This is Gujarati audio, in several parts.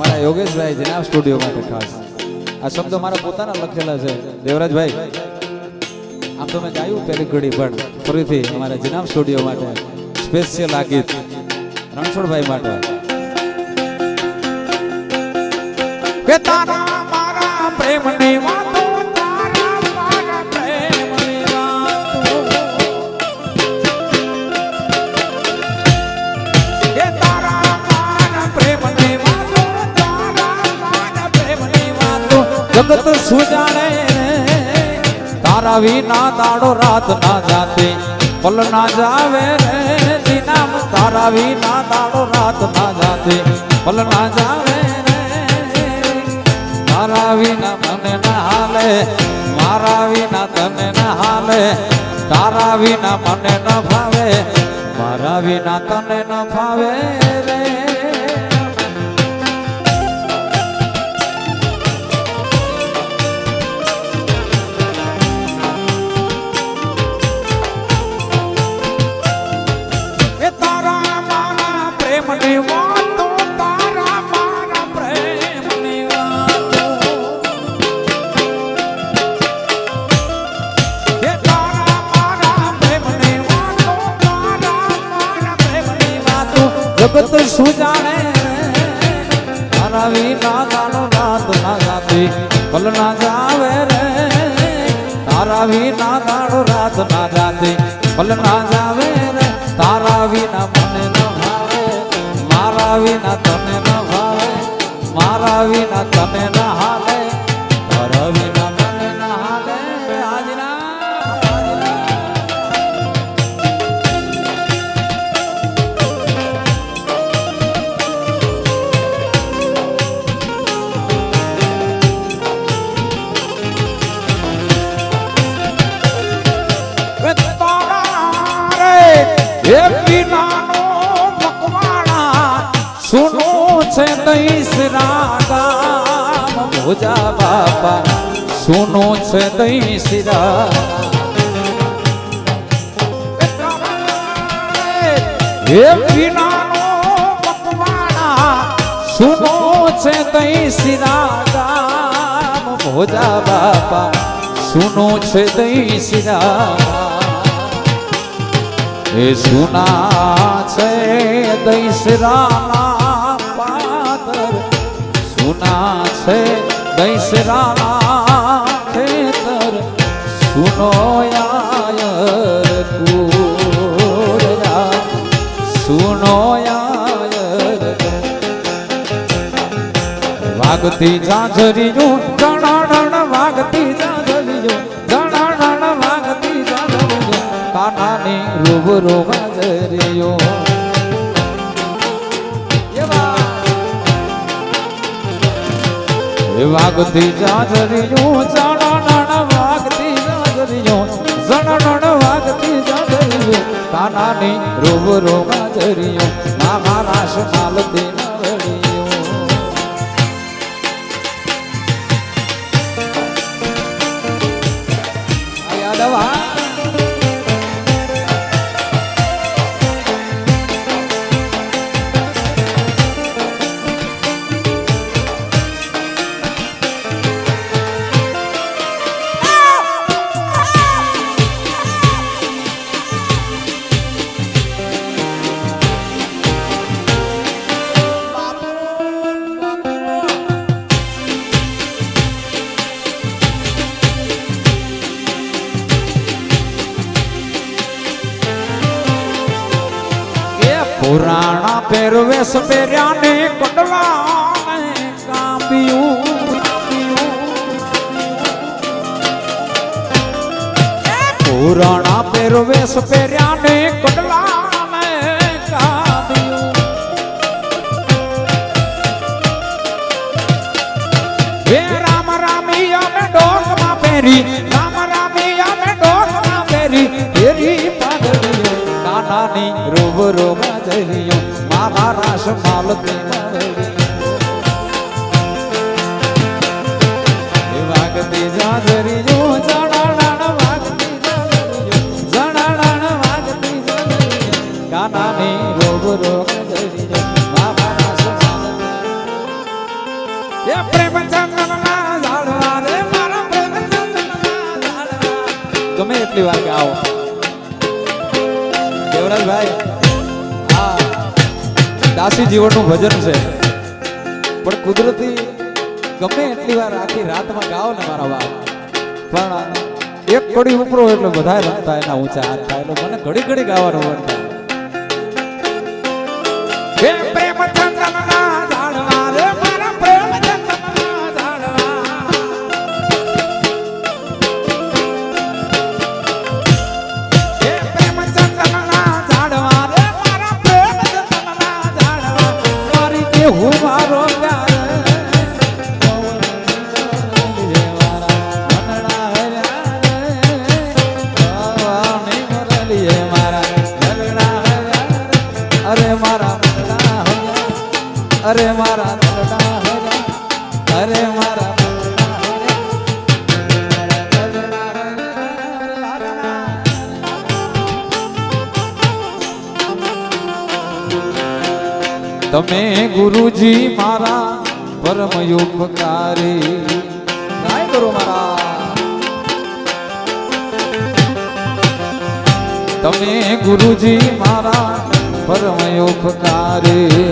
અમારા યોગેશભાઈ જનાબ સ્ટુડિયો માટે ખાસ. આ શબ્દો મારા પોતાના લખેલા છે. દેવરાજભાઈ, આમ તો મેં ગાયું પહેલી ઘડી, પણ ફરીથી અમારા જનાબ સ્ટુડિયો માટે સ્પેશિયલ આ ગીત રણછોડભાઈ માટે. કે પ્રેમની વાતો તારા વિના દાડો રાત ના જાતે. પલ ના જાવે રે, દિનામ તારા વિના દાડો રાત ના જાતે. પલ ના જાવે રે તારા વિના મને ના હાલે મારા વિના તને ના હાલે તારા વિના મને ન ભાવે મારા વિના તને ન ભાવે રે. જગત શું જાણે તારા વિના દાનો રાત ના જાતી પલ ના જાવે રે તારા વિના દાડો રાત ના જાતી પલ ના જાવે ભોજા બાપા, સુનો છે દઈસ હે પીનાનો મકવાણા સુનો છે દઈસ રાગામ ભોજા બાપા, સુનો છે દઈસ એ સુના છે પાદર સુના છે દૈસરાના ખેતર સુનો યાયર કુરયા સુનો યાયર વાગતી ઝાંઝરીયું જણાણ વાગતી ઝાંઝરીયું જણાણ વાગતી ઝાંઝરીયું કાનાની રૂબરૂ હાજરીયો વાગતી ઝાંઝરીયું નણ વાગતી ઝાંઝરીયું નણ વાગતી ઝાંઝરીયું કાનાની રૂબરૂ હાજરીયું નાના રાશ માલતી પહેરવેશ પહેર્યા ને કડલા કાપ્યું. પુરાણા પહેરવેશ પહેર્યા ને કડલા રામ રામી અમે ડોકમાં પહેરી, રામ રામી અમે ડોકમાં પહેરી, ફેરી પાઘડીઓ કાનાની રૂબરૂ બાજરીઓ મારા માવડી વાગતી જાજરીઓ જણાણ વાગતી જણાણ વાગતી જાજરીઓ કાનાની રૂબરૂ બાજરીઓ મારા રાસ માલતી એ પ્રેમચંદ્રના ઝાડવા રે મારા પ્રેમચંદ્રના ઝાડવા ગમે એટલી વાર ગાઓ. દાસી જીવનનું ભજન છે. પણ કુદરતી ગમે એટલી વાર આખી રાતમાં ગાઓ ને મારા બાપ. પણ એક કડી ઉપરો એટલે બધા રમતા એના ઊંચા હાથ થાય. એટલે મને ઘડી ઘડી ગાવાનું મન થાય. તમે ગુરુજી મારા પરમ ઉપકારી. ગાય ગુરુ મારા. તમે ગુરુજી મારા પરમ ઉપકારી.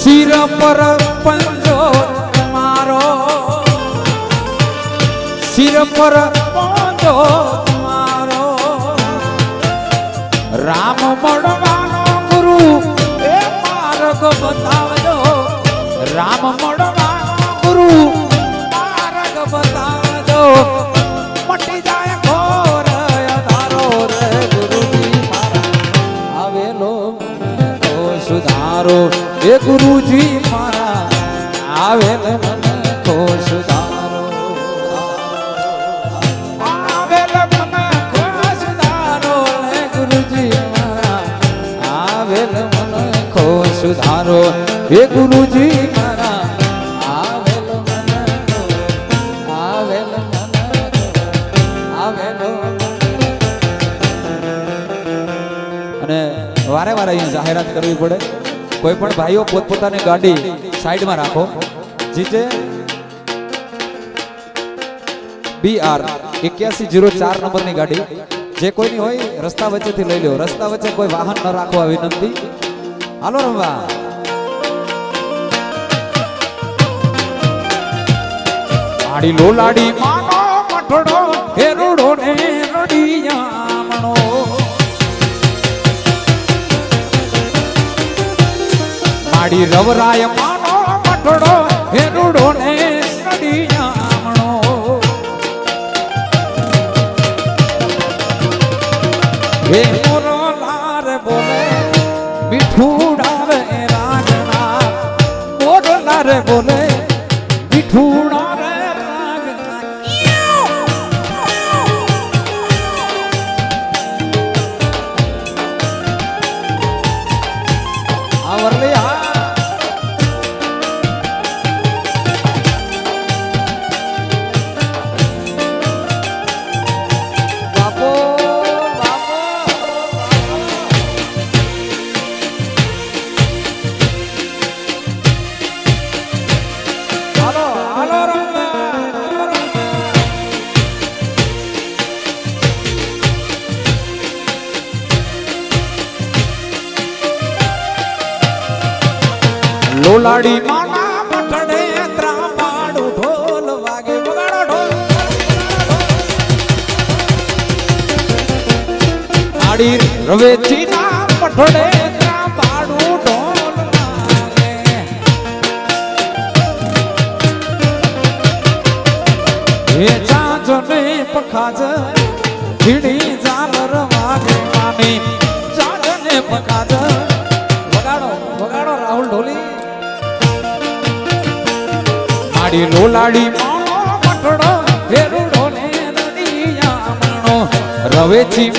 શિર પર પંજો મારો. શિર પર પંજો રામ મળવાનો ગુરુ. એ માર્ગ બતાવજો. રામ મળવાનો ગુરુ. માર્ગ બતાવજો. મટી જાય ઘોર અધારો રે ગુરુજી મારા આવેલો સુધારો. એ ગુરુજી હે ગુરુજી મારા આવેલ મને આવેલ મને આવેલ અને વારે વારે અહીંયા જાહેરાત કરવી પડે. કોઈ પણ ભાઈઓ પોતપોતાની ગાડી સાઈડમાં રાખો. જીતે બી આર એક્યાસી જીરો ચાર નંબરની ગાડી. જે કોઈની હોય રસ્તા વચ્ચેથી લઈ લો રસ્તા વચ્ચે કોઈ વાહન ન રાખવા વિનંતી. હાલો રમવા. આડી લોલાડી માનો મઠડો હેરુડો ને રડિયામણો માડી રવરાય માનો મઠડો હેરુડો ને લોલાડી માના મઠડે ત્રાંબાડું ઢોલ વાગે વગાડો ઢોલ. આડી રવેચી ના મઠડે ત્રાંબાડું ઢોલ વાગે. પખાજ ધીડી માડી લોલાડી માણો ને નડિયા મણો રવેચી